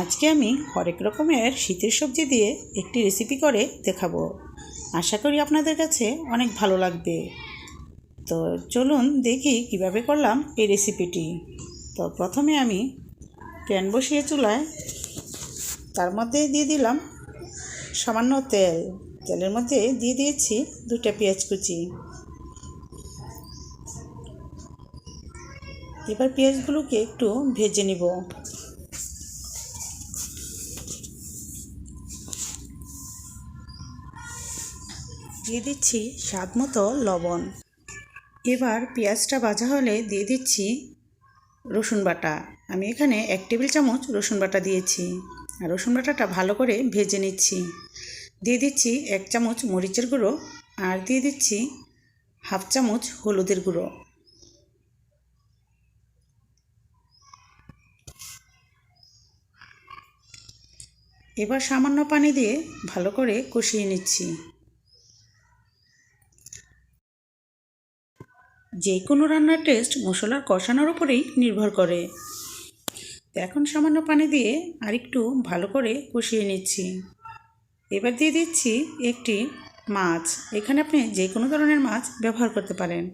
আজকে আমি হরেক রকমের শীতের সবজি দিয়ে একটি রেসিপি করে দেখাবো। আশা করি আপনাদের কাছে অনেক ভালো লাগবে। তো চলুন দেখি কীভাবে করলাম এই রেসিপিটি তো প্রথমে আমি প্যান বসিয়ে চুলায় তার মধ্যে দিয়ে দিলাম সামান্য তেল। তেলের মধ্যে দিয়ে দিয়েছি দুটা পেঁয়াজ কুচি। এবার পেঁয়াজগুলোকে একটু ভেজে নিব। দিয়ে দিচ্ছি স্বাদ মতো লবণ। এবার পেঁয়াজটা ভাজা হলে দিয়ে দিচ্ছি রসুন বাটা। আমি এখানে এক টেবিল চামচ রসুন বাটা দিয়েছি। আর রসুন বাটাটা ভালো করে ভেজে নিচ্ছি। দিয়ে দিচ্ছি এক চামচ মরিচের গুঁড়ো আর দিয়ে দিচ্ছি হাফ চামচ হলুদের গুঁড়ো। এবার সামান্য পানি দিয়ে ভালো করে কষিয়ে নিচ্ছি। যে কোনো রান্নার টেস্ট মশলার কষানোর উপরেই নির্ভর করে। এখন সামান্য পানি দিয়ে আরেকটু ভালো করে কষিয়ে নিচ্ছি। এবার দিয়ে দিচ্ছি একটি মাছ। এখানে আপনি যে কোনো ধরনের মাছ ব্যবহার করতে পারেন।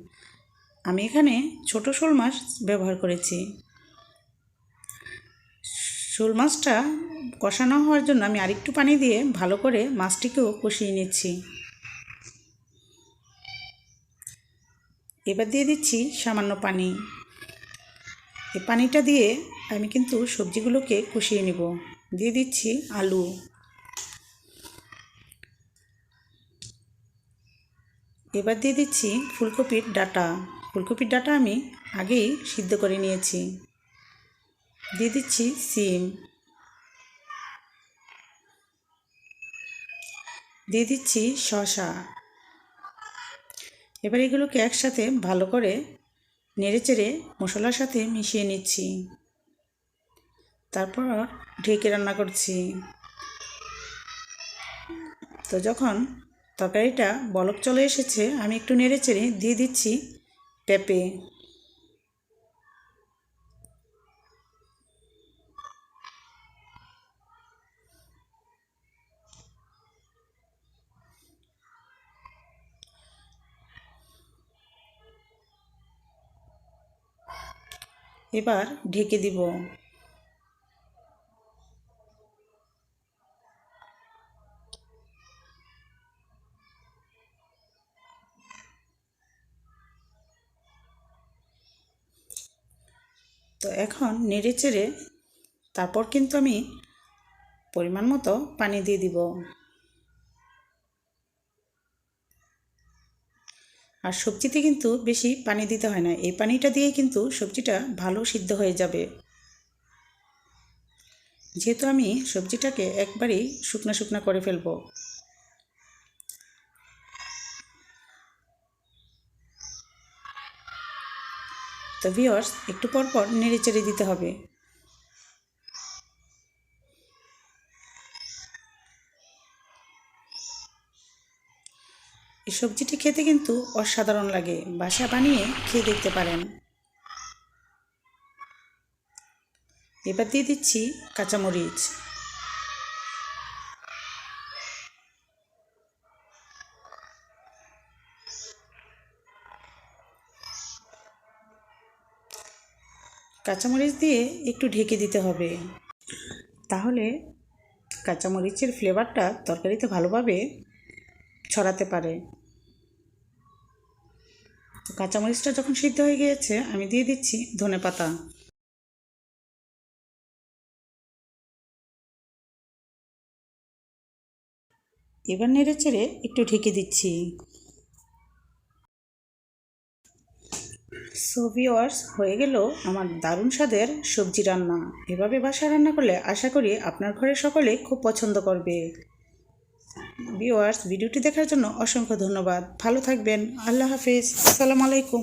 আমি এখানে ছোট শোল মাছ ব্যবহার করেছি। শোল মাছটা কষানো হওয়ার জন্য আমি আরেকটু পানি দিয়ে ভালো করে মাছটিকেও কষিয়ে নিচ্ছি। এবার দিয়ে দিচ্ছি সামান্য পানি। এই পানিটা দিয়ে আমি কিন্তু সবজিগুলোকে কষিয়ে নিব। দিয়ে দিচ্ছি আলু। এবার দিয়ে দিচ্ছি ফুলকপির ডাটা। ফুলকপির ডাটা আমি আগেই সিদ্ধ করে নিয়েছি। দিয়ে দিচ্ছি সিম। দিয়ে দিচ্ছি শশা এবার এগুলোকে একসাথে ভালো করে নেড়েচেড়ে মশলার সাথে মিশিয়ে নিচ্ছি। তারপর ঢেকে রান্না করছি। তো যখন তরকারিটা বলক চলে এসেছে, আমি একটু নেড়েচেড়ে দিয়ে দিচ্ছি পেঁপে এবার ঢেকে দিব। তো এখন নেড়ে চেড়ে তারপর কিন্তু আমি পরিমাণ মতো পানি দিয়ে দিব। আর সবজিতে কিন্তু বেশি পানি দিতে হয় না। এই পানিটা দিয়ে কিন্তু সবজিটা ভালো সিদ্ধ হয়ে যাবে। যেহেতু আমি সবজিটাকে একবারেই শুকনো শুকনো করে ফেলব। তো ভিওর্স একটু পর পর নেড়ে চেড়ে দিতে হবে। এই সবজিটি খেতে কিন্তু অসাধারণ লাগে। বাসা বানিয়ে খেয়ে দেখতে পারেন। এবার দিয়ে দিচ্ছি কাঁচামরিচ। কাঁচামরিচ দিয়ে একটু ঢেকে দিতে হবে। তাহলে কাঁচামরিচের ফ্লেভারটা তরকারিতে ভালোভাবে ছড়াতে পারে। কাঁচামরিচটা যখন সিদ্ধ হয়ে গিয়েছে, আমি দিয়ে দিচ্ছি ধনে পাতা। এবার নেড়ে চেড়ে একটু ঢেকে দিচ্ছি। সো ভিওয়ার্স হয়ে গেল আমার দারুণ স্বাদের সবজি রান্না। এভাবে বাসায় রান্না করলে আশা করি আপনার ঘরের সকলে খুব পছন্দ করবে। ভিওয়ার্স ভিডিওটি দেখার জন্য অসংখ্য ধন্যবাদ। ভালো থাকবেন। আল্লাহ হাফিজ। আসসালামু আলাইকুম।